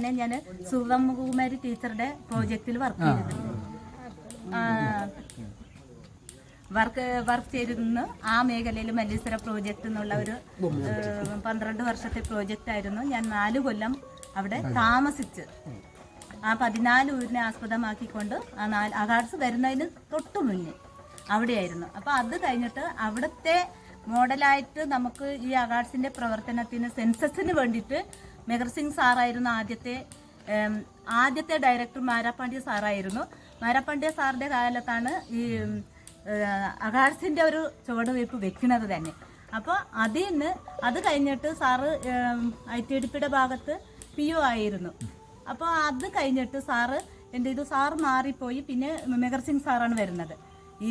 മുന്നേ ഞാൻ സുഗമകുമാരി ടീച്ചറുടെ പ്രോജക്റ്റിൽ വർക്ക് ചെയ്തിട്ടുണ്ട്. വർക്ക് വർക്ക് ചെയ്തിരുന്നു. ആ മേഖലയിൽ മല്ലീശ്വര പ്രോജക്റ്റ് എന്നുള്ള ഒരു പന്ത്രണ്ട് വർഷത്തെ പ്രോജക്റ്റ് ആയിരുന്നു. ഞാൻ നാല് കൊല്ലം അവിടെ താമസിച്ച് ആ പതിനാല് ഊരിനെ ആസ്പദമാക്കിക്കൊണ്ട് ആ നാല് അഗാഡ്സ് വരുന്നതിന് തൊട്ടു മുന്നേ അവിടെയായിരുന്നു. അപ്പോൾ അത് കഴിഞ്ഞിട്ട് അവിടുത്തെ മോഡലായിട്ട് നമുക്ക് ഈ അഗാഡ്സിന്റെ പ്രവർത്തനത്തിന് സെൻസസിന് വേണ്ടിയിട്ട് മെഹർ സിംഗ് സാറായിരുന്നു ആദ്യത്തെ ആദ്യത്തെ ഡയറക്ടർ മാരാപ്പാണ്ഡ്യ സാറായിരുന്നു. മാരാപ്പാണ്ഡ്യ സാറിന്റെ കാലത്താണ് ഈ അഗാഡ്സിന്റെ ഒരു ചുവടുവയ്പ് വെക്കുന്നത് തന്നെ. അപ്പോൾ അതിൽ നിന്ന് അത് കഴിഞ്ഞിട്ട് സാറ് ഐ ടി ഡിപ്പിയുടെ ഭാഗത്ത് പി ഒ ആയിരുന്നു. അപ്പോൾ അത് കഴിഞ്ഞിട്ട് സാറ് എന്റെ ഇത് സാറ് മാറിപ്പോയി. പിന്നെ മെഹർ സിംഗ് സാറാണ് വരുന്നത്. ഈ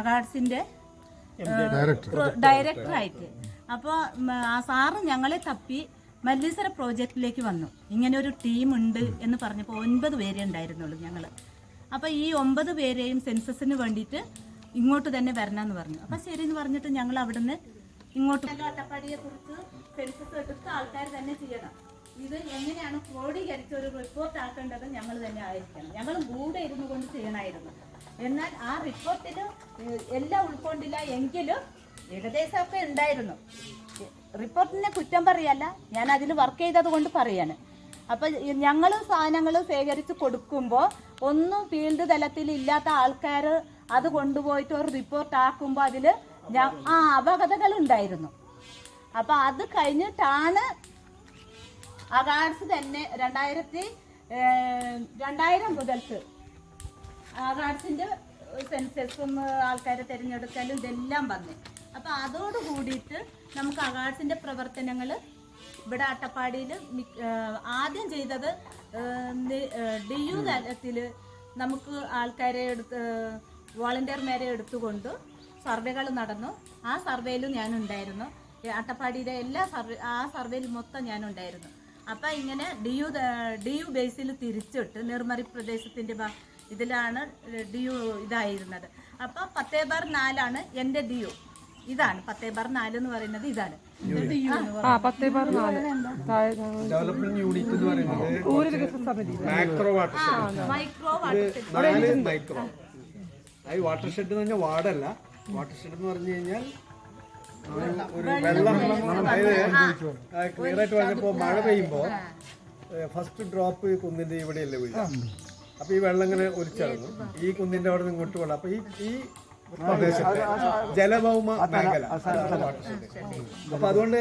അഗാഡ്സിന്റെ ഡയറക്ടറായിട്ട് അപ്പോൾ ആ സാറ് ഞങ്ങളെ തപ്പി മല്ലീശ്വര പ്രോജക്റ്റിലേക്ക് വന്നു. ഇങ്ങനെ ഒരു ടീം ഉണ്ട് എന്ന് പറഞ്ഞപ്പോൾ ഒൻപത് പേരെ ഉണ്ടായിരുന്നുള്ളൂ ഞങ്ങൾ അപ്പോൾ ഈ ഒമ്പത് പേരെയും സെൻസസിന് വേണ്ടിയിട്ട് ഇങ്ങോട്ട് തന്നെ വരണമെന്ന് പറഞ്ഞു. അപ്പോൾ ശരി എന്ന് പറഞ്ഞിട്ട് ഞങ്ങൾ അവിടുന്ന് ഇങ്ങോട്ട് അട്ടപ്പാടിയെ കുറിച്ച് സെൻസസ് എടുത്ത് ആൾക്കാർ തന്നെ ചെയ്യണം. ഇത് എങ്ങനെയാണ് ക്രോഡീകരിച്ച് ഒരു റിപ്പോർട്ട് ആക്കേണ്ടത് ഞങ്ങൾ തന്നെ ആയിരിക്കണം. ഞങ്ങൾ കൂടെ ഇരുന്നു കൊണ്ട് ചെയ്യണമായിരുന്നു എന്നാൽ ആ റിപ്പോർട്ടിൽ എല്ലാം ഉൾക്കൊണ്ടില്ല എങ്കിലും ഏകദേശമൊക്കെ ഉണ്ടായിരുന്നു. റിപ്പോർട്ടിനെ കുറ്റം പറയല്ല. ഞാൻ അതിൽ വർക്ക് ചെയ്തത് കൊണ്ട് പറയാണ്. അപ്പൊ ഞങ്ങൾ സാധനങ്ങൾ ശേഖരിച്ച് കൊടുക്കുമ്പോൾ ഒന്നും ഫീൽഡ് തലത്തിൽ ഇല്ലാത്ത ആൾക്കാർ അത് കൊണ്ടുപോയിട്ട് ഒരു റിപ്പോർട്ട് ആക്കുമ്പോൾ അതിൽ ആ അപകടകൾ ഉണ്ടായിരുന്നു. അപ്പൊ അത് കഴിഞ്ഞിട്ടാണ് അഗാഡ്സ് തന്നെ രണ്ടായിരത്തി രണ്ടായിരം മുതൽക്ക് അഗാഡ്സിന്റെ സെൻസസും ആൾക്കാരെ തിരഞ്ഞെടുക്കലും ഇതെല്ലാം വന്നു. അപ്പൊ അതോട് കൂടിയിട്ട് നമുക്ക് അഗാഡ്സിന്റെ പ്രവർത്തനങ്ങൾ ഇവിടെ അട്ടപ്പാടിയിൽ ആദ്യം ചെയ്തത് ഡി യു തലത്തിൽ നമുക്ക് ആൾക്കാരെ എടുത്ത് വോളണ്ടിയർമാരെ എടുത്തുകൊണ്ട് സർവേകൾ നടന്നു. ആ സർവേയിലും ഞാനുണ്ടായിരുന്നു. അട്ടപ്പാടിയിലെ എല്ലാ സർവേ ആ സർവേയിൽ മൊത്തം ഞാനുണ്ടായിരുന്നു. അപ്പൊ ഇങ്ങനെ ഡി യു ഡി യു ബേസിൽ തിരിച്ചിട്ട് നിർമ്മറി പ്രദേശത്തിന്റെ ഇതിലാണ് ഡി യു ഇതായിരുന്നത്. അപ്പൊ പത്തേ ബാർ നാലാണ് എന്റെ ഡി യു ഇതാണ്. പത്തേ ബാർ നാല് എന്ന് പറയുന്നത് ഇതാണ്. ആ പത്തേ ബാർ നാല്. താഴെ താഴെ. ഡെവലപ്മെന്റ് യൂണിറ്റ് എന്ന് പറയുന്നത് ഊര് വികസന സമിതി. Macro water shed micro. Water shed എന്ന് പറഞ്ഞാൽ വാർഡല്ല വാട്ടർ ഷെഡ് എന്ന് പറഞ്ഞു കഴിഞ്ഞാൽ ഒരു- വെള്ളം. അതായത് ക്ലിയർ ആയിട്ട് പറഞ്ഞപ്പോ മഴ പെയ്യുമ്പോ ഫസ്റ്റ് ഡ്രോപ്പ് ഈ കുന്നിന്റെ ഇവിടെയല്ലേ വീഴുക അപ്പൊ ഈ വെള്ളം ഇങ്ങനെ ഒലിച്ചിറങ്ങും ഈ കുന്നിന്റെ അവിടെ നിന്ന് ഇങ്ങോട്ട് വെള്ളം അപ്പൊ ഈ വാട്ടർ അപ്പൊ അതുകൊണ്ട്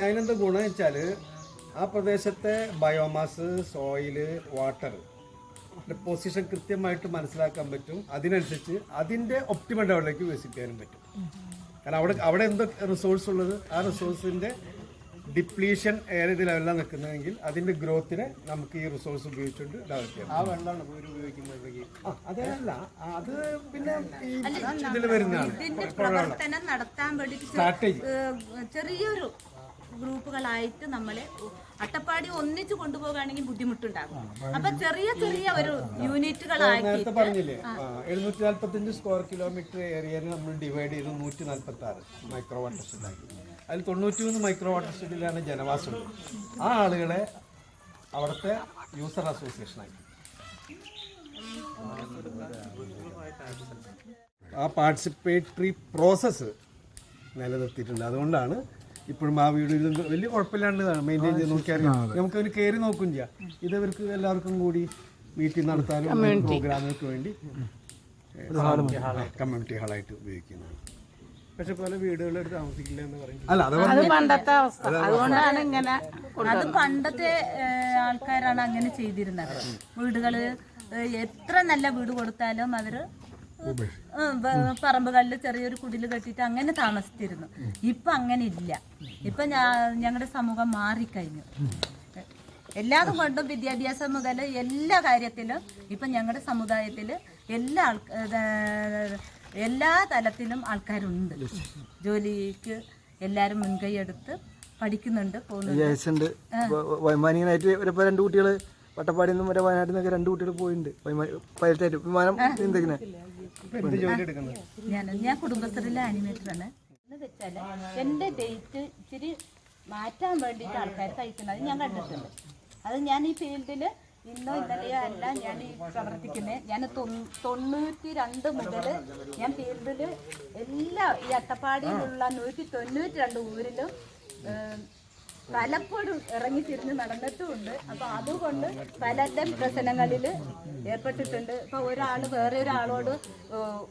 അതിനെന്ത് ഗുണം വെച്ചാൽ ആ പ്രദേശത്തെ ബയോമാസ് സോയിൽ വാട്ടർ പൊസിഷൻ കൃത്യമായിട്ട് മനസ്സിലാക്കാൻ പറ്റും അതിനനുസരിച്ച് അതിന്റെ ഒപ്റ്റിമൽ ലെവലിലേക്ക് വികസിപ്പിക്കാനും പറ്റും കാരണം അവിടെ അവിടെ എന്തൊക്കെ റിസോഴ്സ് ഉള്ളത് ആ റിസോഴ്സിന്റെ ഡിപ്ലീഷൻ ഏത് ലെവലിലാണ് നിൽക്കുന്നതെങ്കിൽ അതിന്റെ ഗ്രോത്തിനെ നമുക്ക് ഈ റിസോഴ്സ് ഉപയോഗിച്ചുകൊണ്ട് ഡെവലപ്പ് ചെയ്യാം ആ വെള്ളമാണ് ഉപയോഗിക്കുന്നത് അതല്ല അത് പിന്നെ ഈ ഇതിൽ വരുന്നതാണ്. ഇതിന്റെ പ്രവർത്തനം നടത്താൻ വേണ്ടിയിട്ട് സ്ട്രാറ്റജി ചെറിയൊരു ഗ്രൂപ്പുകളായിട്ട് നമ്മളെ അട്ടപ്പാടി ഒന്നിച്ചു കൊണ്ടുപോകുകയാണെങ്കിൽ ബുദ്ധിമുട്ടുണ്ടാകും. അപ്പൊ ചെറിയ ചെറിയ ഒരു യൂണിറ്റുകളാക്കി നേരത്തെ പറഞ്ഞില്ലേ എഴുന്നൂറ്റി നാല്പത്തഞ്ച് സ്ക്വയർ കിലോമീറ്റർ ഏരിയയിൽ നമ്മൾ ഡിവൈഡ് ചെയ്ത് നൂറ്റി നാല്പത്തി ആറ് മൈക്രോ വാട്ടർ ഷെഡാക്കി അതിൽ തൊണ്ണൂറ്റി മൂന്ന് മൈക്രോ വാട്ടർ ഷെഡിലാണ് ജനവാസം. ആ ആളുകളെ അവിടുത്തെ യൂസർ അസോസിയേഷൻ ആയി ആ പാർട്ടിസിപ്പേറ്ററി പ്രോസസ്സ് നിലനിർത്തിയിട്ടുണ്ട്. അതുകൊണ്ടാണ് ഇപ്പോഴും ആ വീട് ഇത് വലിയ കുഴപ്പമില്ലാണ്ട് മെയിന്റെയിൻ ചെയ്ത് നോക്കിയാൽ നമുക്ക് അവർ കയറി നോക്കും ചെയ്യാം. ഇത് ഇവർക്ക് എല്ലാവർക്കും കൂടി മീറ്റിംഗ് നടത്താനും പ്രോഗ്രാമുകൾക്ക് വേണ്ടി കമ്മ്യൂണിറ്റി ഹാളായിട്ട് ഉപയോഗിക്കുന്നതാണ് പക്ഷെ പല വീടുകളെടുത്ത് താമസിക്കില്ല എന്ന് പറയുന്നത്. അല്ല അത് പണ്ടത്തെ അവസ്ഥ. അതുകൊണ്ടാണ് ഇങ്ങനെ അത് പണ്ടത്തെ ആൾക്കാരാണ് അങ്ങനെ ചെയ്തിരുന്നത്. വീടുകൾ എത്ര നല്ല വീട് കൊടുത്താലും അവർ പറമ്പുകളിൽ പറമ്പുകളിൽ ചെറിയൊരു കുടിൽ കെട്ടിട്ട് അങ്ങനെ താമസിച്ചിരുന്നു. ഇപ്പൊ അങ്ങനെ ഇല്ല. ഇപ്പൊ ഞങ്ങളുടെ സമൂഹം മാറിക്കഴിഞ്ഞു. എല്ലാതും കൊണ്ടും വിദ്യാഭ്യാസം മുതൽ എല്ലാ കാര്യത്തിലും ഇപ്പൊ ഞങ്ങളുടെ സമുദായത്തിൽ എല്ലാ ആൾക്ക ഏഹ്, എല്ലാ തലത്തിലും ആൾക്കാരുണ്ട്. ജോലിക്ക് എല്ലാവരും മുൻകൈ എടുത്ത് പഠിക്കുന്നുണ്ട് പോകുന്നുണ്ട്. വൈമാനികനായിട്ട് ഒരപ്പോൾ രണ്ട് കുട്ടികൾ വട്ടപ്പാടിയിൽ നിന്നും വരെ വയനാട്ടിൽ നിന്നൊക്കെ രണ്ട് കുട്ടികൾ പോയിട്ടുണ്ട് പൈലറ്റായിട്ട്. വിമാനം എടുക്കുന്നത്? ഞാൻ ഞാൻ കുടുംബശ്രീയിലെ ആനിമേറ്റർ ആണ് എന്ന് വെച്ചാൽ എന്റെ ഡേറ്റ് ഇച്ചിരി മാറ്റാൻ വേണ്ടിയിട്ട് ആൾക്കാർ കഴിക്കുന്നത് ഞാൻ കണ്ടിട്ടുണ്ട്. അത് ഞാൻ ഈ ഫീൽഡിൽ ഇന്നോ ഇന്നലെയോ അല്ല ഞാൻ ഈ പ്രവർത്തിക്കുന്നത് ഞാൻ തൊണ്ണൂ- തൊണ്ണൂറ്റി രണ്ട് മുതൽ ഞാൻ ഫീൽഡിൽ എല്ലാ ഈ അട്ടപ്പാടിയിലുള്ള നൂറ്റി തൊണ്ണൂറ്റി രണ്ട് ഊരിലും പലപ്പോഴും ഇറങ്ങി തിരിഞ്ഞ് നടന്നിട്ടുമുണ്ട്. അപ്പൊ അതുകൊണ്ട് പലതരം പ്രശ്നങ്ങളിൽ ഏർപ്പെട്ടിട്ടുണ്ട്. ഇപ്പൊ ഒരാൾ വേറെ ഒരാളോട്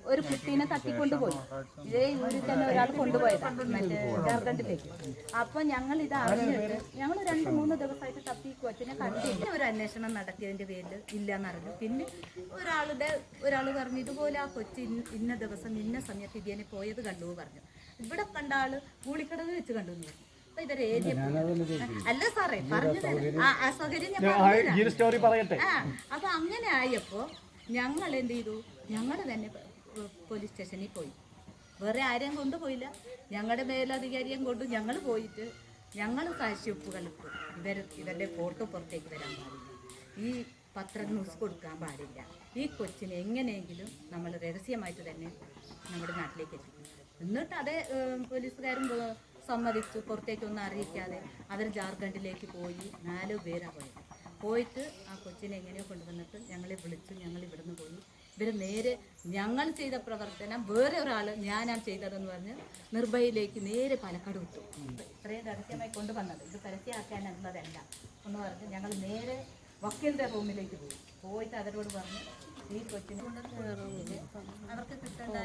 ഒരു കുട്ടീനെ തട്ടിക്കൊണ്ടുപോയി. ഇതേ ഊരിൽ തന്നെ ഒരാൾ കൊണ്ടുപോയത് മറ്റേ ജാർഖണ്ഡിലേക്ക് അപ്പൊ ഞങ്ങൾ ഇത് അറിഞ്ഞിട്ട് ഞങ്ങൾ രണ്ട് മൂന്ന് ദിവസമായിട്ട് തപ്പി കൊച്ചിനെ കണ്ടില്ല. ഒരു അന്വേഷണം നടത്തിയതിന്റെ പേരിൽ ഇല്ലയെന്നറിഞ്ഞു പിന്നെ ഒരാളുടെ ഒരാൾ പറഞ്ഞു ഇതുപോലെ ആ കൊച്ചി ഇന്ന- ദിവസം ഇന്ന സമയത്ത് ഇതിനെ പോയത് കണ്ടു പറഞ്ഞു. ഇവിടെ കണ്ട ആൾ കൂളിക്കടവ് വെച്ച് കണ്ടു പറഞ്ഞു. ഇതൊരു ഏരിയ അല്ല സാറേ പറഞ്ഞു ആ, ഞാൻ സ്റ്റോറി പറയട്ടെ. ആ അപ്പൊ അങ്ങനെ ആയപ്പോ ഞങ്ങൾ എന്ത് ചെയ്തു? ഞങ്ങൾ തന്നെ പോലീസ് സ്റ്റേഷനിൽ പോയി. വേറെ ആരെയും കൊണ്ടുപോയില്ല. ഞങ്ങളുടെ മേലധികാരിയും കൊണ്ട് ഞങ്ങൾ പോയിട്ട് ഞങ്ങൾ ഇട്ടു. ഇവർ ഇവരുടെ ഫോട്ടോ പുറത്തേക്ക് വരാൻ പാടില്ല. ഈ പത്ര ന്യൂസ് കൊടുക്കാൻ പാടില്ല. ഈ കൊച്ചിനെ എങ്ങനെയെങ്കിലും നമ്മൾ രഹസ്യമായിട്ട് തന്നെ നമ്മുടെ നാട്ടിലേക്ക് എത്തിക്കും. എന്നിട്ട് അതേ ഏം, പോലീസുകാരും ഏ, സമ്മതിച്ചു. പുറത്തേക്കൊന്നും അറിയിക്കാതെ അവർ ജാർഖണ്ഡിലേക്ക് പോയി നാല് പേരാണ് പോയത്. പോയിട്ട് ആ കൊച്ചിനെ എങ്ങനെയോ കൊണ്ടുവന്നിട്ട് ഞങ്ങളെ വിളിച്ചു. ഞങ്ങൾ ഇവിടുന്ന് പോയി. ഇവർ നേരെ ഞങ്ങൾ ചെയ്ത പ്രവർത്തനം വേറെ ഒരാൾ ഞാനാണ് ചെയ്തതെന്ന് പറഞ്ഞ് നിർഭയയിലേക്ക് നേരെ പാലക്കാട് വിട്ടു. ഇത്രയും രഹസ്യമായി കൊണ്ടുവന്നത്. ഇത് പരസ്യമാക്കാനുള്ളതല്ല എന്ന് പറഞ്ഞ് ഞങ്ങൾ നേരെ വക്കീലിന്റെ റൂമിലേക്ക് പോയി. പോയിട്ട് അവരോട് പറഞ്ഞു ഈ കൊച്ചിനെ കൊണ്ട് അവർക്ക് കിട്ടേണ്ട